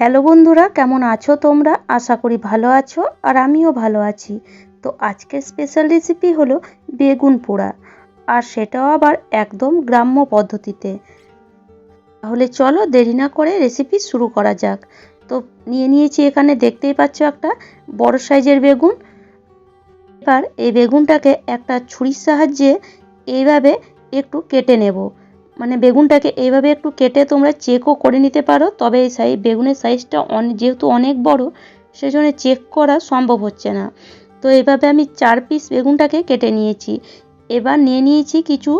Hello বন্ধুরা, কেমন আছো তোমরা? আশা করি ভালো আছো আর আমিও ভালো আছি। তো আজকের স্পেশাল রেসিপি হলো বেগুন পোড়া আর সেটাও আবার একদম গ্রাম্য পদ্ধতিতে। তাহলে চলো দেরি না করে রেসিপি শুরু করা যাক। তো নিয়ে নিয়েছি এখানে দেখতেই পাচ্ছ একটা বড় সাইজের বেগুন। এবার এই বেগুনটাকে একটা ছুরির সাহায্যে এইভাবে একটু কেটে নেব। মানে বেগুনটাকে এইভাবে একটু কেটে তোমরা চেকও করে নিতে পারো। তবে এই সাইজ বেগুনের সাইজটা অনেক যেহেতু অনেক বড়, সেজন্য চেক করা সম্ভব হচ্ছে না। তো এইভাবে আমি চার পিস বেগুনটাকে কেটে নিয়েছি। এবার নিয়ে নিয়েছি কিছু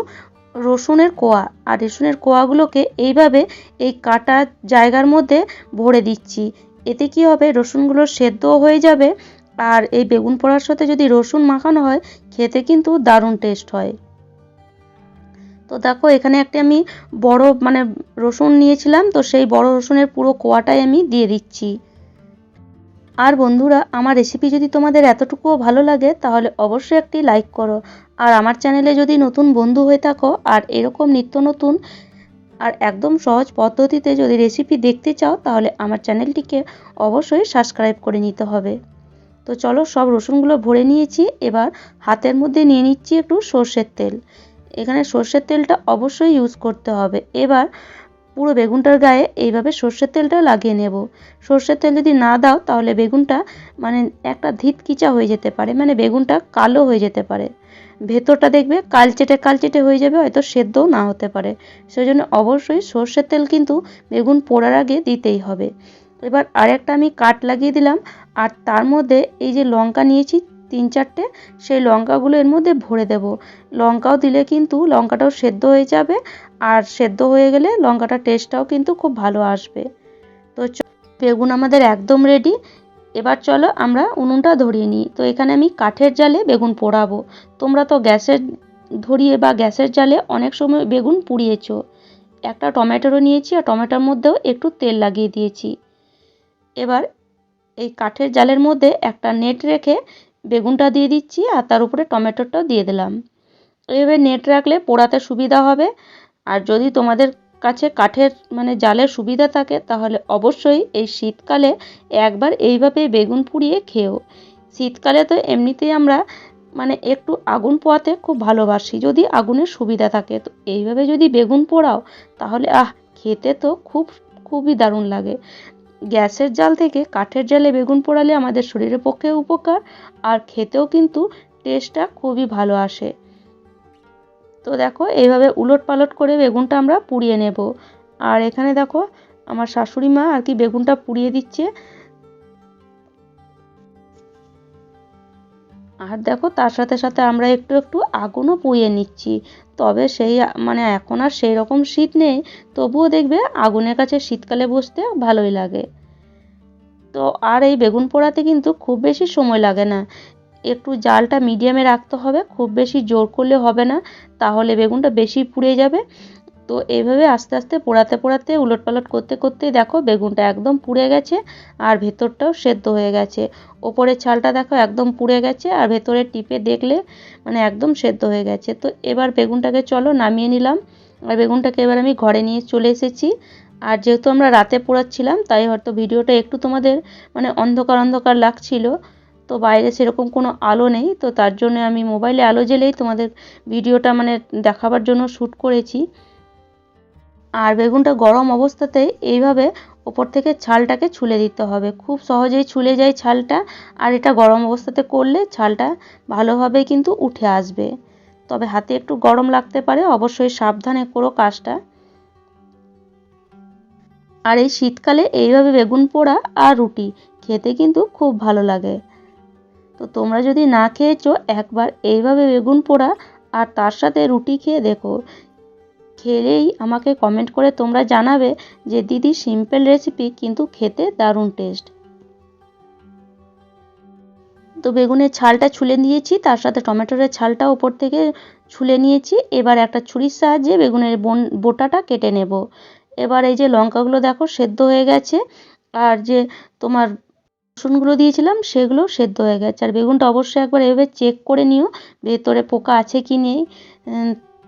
রসুনের কোয়া। আর রসুনের কোয়াগুলোকে এইভাবে এই কাটা জায়গার মধ্যে ভরে দিচ্ছি। এতে কি হবে? রসুনগুলো সেদ্ধও হয়ে যাবে। আর এই বেগুন পোড়ার সাথে যদি রসুন মাখানো হয়, খেতে কিন্তু দারুণ টেস্ট হয়। তো দেখো, এখানে একটা আমি বড় মানে রসুন নিয়েছিলাম, তো সেই বড় রসুনের পুরো কোয়াটাই আমি দিয়ে দিচ্ছি। আর বন্ধুরা, আমার রেসিপি যদি তোমাদের এতটুকুও ভালো লাগে, তাহলে অবশ্যই একটি লাইক করো। আর আমার চ্যানেলে যদি নতুন বন্ধু হয়ে থাকো, আর এরকম নিত্য নতুন আর একদম সহজ পদ্ধতিতে যদি রেসিপি দেখতে চাও, তাহলে আমার চ্যানেলটিকে অবশ্যই সাবস্ক্রাইব করে নিতে হবে। তো চলো, সব রসুনগুলো ভরে নিয়েছি, এবার হাতের মধ্যে নিয়ে নিচ্ছি একটু সর্ষের তেল। এখানে সর্ষের তেলটা অবশ্যই ইউজ করতে হবে। এবার পুরো বেগুনটার গায়ে এইভাবে সর্ষের তেলটা লাগিয়ে নেব। সর্ষের তেল যদি না দাও, তাহলে বেগুনটা মানে একটা ধিতকিচা হয়ে যেতে পারে মানে বেগুনটা কালো হয়ে যেতে পারে। ভেতরটা দেখবে কালচেটে কালচেটে হয়ে যাবে, হয়তো সেদ্ধও না হতে পারে। সেই জন্য অবশ্যই সর্ষের তেল কিন্তু বেগুন পোড়ার আগে দিতেই হবে। এবার আরেকটা আমি কাট লাগিয়ে দিলাম, আর তার মধ্যে এই যে লঙ্কা নিয়েছি তিন চারটে, সেই লঙ্কাগুলো এর মধ্যে ভরে দেব। লঙ্কাও দিলে কিন্তু লঙ্কাটাও সেদ্ধ হয়ে যাবে, আর সেদ্ধ হয়ে গেলে লঙ্কাটার টেস্টটাও কিন্তু খুব ভালো আসবে। তো বেগুন আমাদের একদম রেডি এবার চলো আমরা উনুনটা ধরিয়ে নিই। তো এখানে আমি কাঠের জালে বেগুন পোড়াবো। তোমরা তো গ্যাসের ধরিয়ে বা গ্যাসের জালে অনেক সময় বেগুন পুড়িয়েছো। একটা টমেটোরও নিয়েছি, আর টমেটোর মধ্যেও একটু তেল লাগিয়ে দিয়েছি। এবার এই কাঠের জালের মধ্যে একটা নেট রেখে বেগুনটা দিয়ে দিচ্ছি আর তার উপরে টমেটোটাও দিয়ে দিলাম। এইভাবে নেট রাখলে পোড়াতে সুবিধা হবে। আর যদি তোমাদের কাছে কাঠের মানে জালের সুবিধা থাকে, তাহলে অবশ্যই এই শীতকালে একবার এইভাবে বেগুন পুড়িয়ে খেও। শীতকালে তো এমনিতেই আমরা মানে একটু আগুন পোয়াতে খুব ভালোবাসি, যদি আগুনের সুবিধা থাকে। তো এইভাবে যদি বেগুন পোড়াও, তাহলে আহ, খেতে তো খুব, খুবই দারুণ লাগে। গ্যাসের জাল থেকে কাঠের জালে বেগুন পোড়ালে আমাদের শরীরের পক্ষে উপকার, আর খেতেও কিন্তু টেস্টটা খুবই ভালো আসে। তো দেখো, এইভাবে উলট পালট করে বেগুনটা আমরা পুড়িয়ে নেব। আর এখানে দেখো, আমার শাশুড়ি মা আর কি বেগুনটা পুড়িয়ে দিচ্ছে। আর দেখো তার সাথে সাথে আমরা একটু একটু আগুনও পুড়িয়ে নিচ্ছি। তবে সেই মানে এখন আর সেই রকম শীত নেই, তবুও দেখবে আগুনের কাছে শীতকালে বসতে ভালোই লাগে। তো আর এই বেগুন পোড়াতে কিন্তু খুব বেশি সময় লাগে না। একটু জালটা মিডিয়ামে রাখতে হবে, খুব বেশি জোর করলে হবে না, তাহলে বেগুনটা বেশি পুড়ে যাবে। তো এইভাবে আস্তে আস্তে পোড়াতে পোড়াতে উলট পালট করতে করতে দেখো বেগুনটা একদম পুড়ে গেছে আর ভেতরটাও সেদ্ধ হয়ে গেছে। ওপরের ছালটা দেখো একদম পুড়ে গেছে আর ভেতরে টিপে দেখলে মানে একদম সেদ্ধ হয়ে গেছে। তো এবার বেগুনটাকে চলো নামিয়ে নিলাম। আর বেগুনটাকে এবার আমি ঘরে নিয়ে চলে এসেছি। আর যেহেতু আমরা রাতে পোড়াচ্ছিলাম, তাই হয়তো ভিডিওটা একটু তোমাদের মানে অন্ধকার অন্ধকার লাগছিল। তো বাইরে সেরকম কোনো আলো নেই, তো তার জন্য আমি মোবাইলে আলো জ্বেলেই তোমাদের ভিডিওটা মানে দেখাবার জন্য শ্যুট করেছি। আর বেগুনটা গরম অবস্থাতেই এইভাবে ওপর থেকে ছালটাকে ছুলে দিতে হবে। খুব সহজেই ছুলে যায় ছালটা, আর এটা গরম অবস্থাতে করলে ছালটা ভালোভাবে কিন্তু উঠে আসবে। তবে হাতে একটু গরম লাগতে পারে, অবশ্যই সাবধানে করো কাজটা। আর এই শীতকালে এইভাবে বেগুন পোড়া আর রুটি খেতে কিন্তু খুব ভালো লাগে। তো তোমরা যদি না খেয়েছো, একবার এইভাবে বেগুন পোড়া আর তার সাথে রুটি খেয়ে দেখো খেলেই আমাকে কমেন্ট করে তোমরা জানাবে যে দিদি সিম্পল রেসিপি কিন্তু খেতে দারুণ টেস্ট তো বেগুনের ছালটা ছুলে নিয়েছি, তার সাথে টমেটোর ছালটা ওপর থেকে ছুলে নিয়েছি। এবার একটা ছুরির সাহায্যে বেগুনের বোটাটা কেটে নেব। এবার এই যে লঙ্কাগুলো দেখো সেদ্ধ হয়ে গেছে, আর যে তোমার রসুনগুলো দিয়েছিলাম সেগুলো সেদ্ধ হয়ে গেছে। আর বেগুনটা অবশ্যই একবার এভাবে চেক করে নিও, ভেতরে পোকা আছে কি নেই।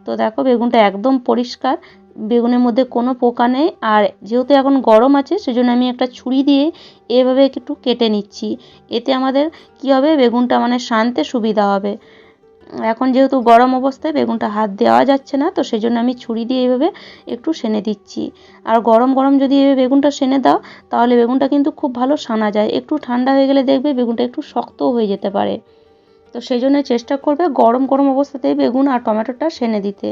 তো দেখো বেগুনটা একদম পরিষ্কার। বেগুনের মধ্যে কোনো পোকা নেই। আর যেহেতু এখন গরম আছে, সেজন্য আমি একটা ছুরি দিয়ে এভাবে একটু কেটে নিচ্ছি। এতে আমাদের কী হবে? বেগুনটা মানে শানতে সুবিধা হবে। এখন যেহেতু গরম অবস্থায় বেগুনটা হাত দেওয়া যাচ্ছে না, তো সেই জন্য আমি ছুরি দিয়ে এইভাবে একটু সেনে দিচ্ছি। আর গরম গরম যদি এভাবে বেগুনটা সেনে দাও, তাহলে বেগুনটা কিন্তু খুব ভালো সানা যায়। একটু ঠান্ডা হয়ে গেলে দেখবে বেগুনটা একটু শক্তও হয়ে যেতে পারে। তো সেই জন্য চেষ্টা করবে গরম গরম অবস্থাতেই বেগুন আর টমেটোটা সেনে দিতে।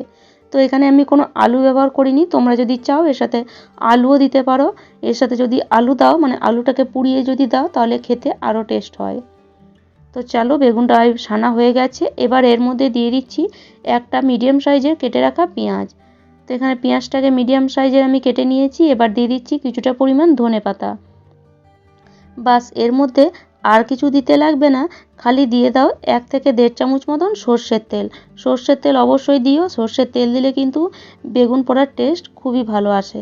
তো এখানে আমি কোনো আলু ব্যবহার করিনি। তোমরা যদি চাও, এর সাথে আলুও দিতে পারো। এর সাথে যদি আলু দাও মানে আলুটাকে পুড়িয়ে যদি দাও, তাহলে খেতে আরও টেস্ট হয়। তো চলো, বেগুনটা সানা হয়ে গেছে। এবার এর মধ্যে দিয়ে দিচ্ছি একটা মিডিয়াম সাইজের কেটে রাখা পেঁয়াজ। তো এখানে পেঁয়াজটাকে মিডিয়াম সাইজের আমি কেটে নিয়েছি। এবার দিয়ে দিচ্ছি কিছুটা পরিমাণ ধনে পাতা বাস, এর মধ্যে আর কিছু দিতে লাগবে না, খালি দিয়ে দাও এক থেকে দেড় চামচ মতন সর্ষের তেল। সর্ষের তেল অবশ্যই দিও, সর্ষের তেল দিলে কিন্তু বেগুন পোড়ার টেস্ট খুবই ভালো আসে।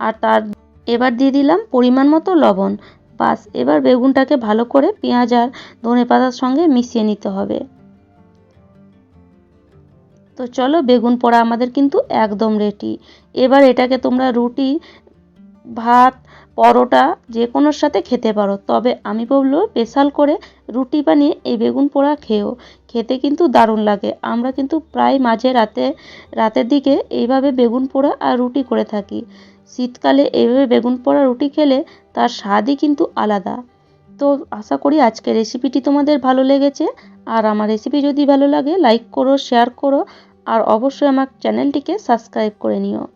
আর তার এবার দিয়ে দিলাম পরিমাণ মতো লবণ। বাস, এবার বেগুনটাকে ভালো করে পেঁয়াজ আর ধনে পাতার সঙ্গে মিশিয়ে নিতে হবে। তো চলো বেগুন পোড়া আমাদের কিন্তু একদম রেডি এবার এটাকে তোমরা রুটি, ভাত পরোটা যে কোনোর সাথে খেতে পারো। তবে আমি বলব স্পেশাল করে রুটি বানিয়ে এই বেগুন পোড়া খেও। খেতে কিন্তু দারুণ লাগে। আমরা কিন্তু প্রায় মাঝে রাতে, রাতের দিকে এইভাবে বেগুন পোড়া আর রুটি করে থাকি। শীতকালে এইভাবে বেগুন পোড়া, রুটি খেলে তার স্বাদই কিন্তু আলাদা। তো আশা করি আজকের রেসিপিটি তোমাদের ভালো লেগেছে। আর আমার রেসিপি যদি ভালো লাগে, লাইক করো, শেয়ার করো। আর অবশ্যই আমার চ্যানেলটিকে সাবস্ক্রাইব করে নিও।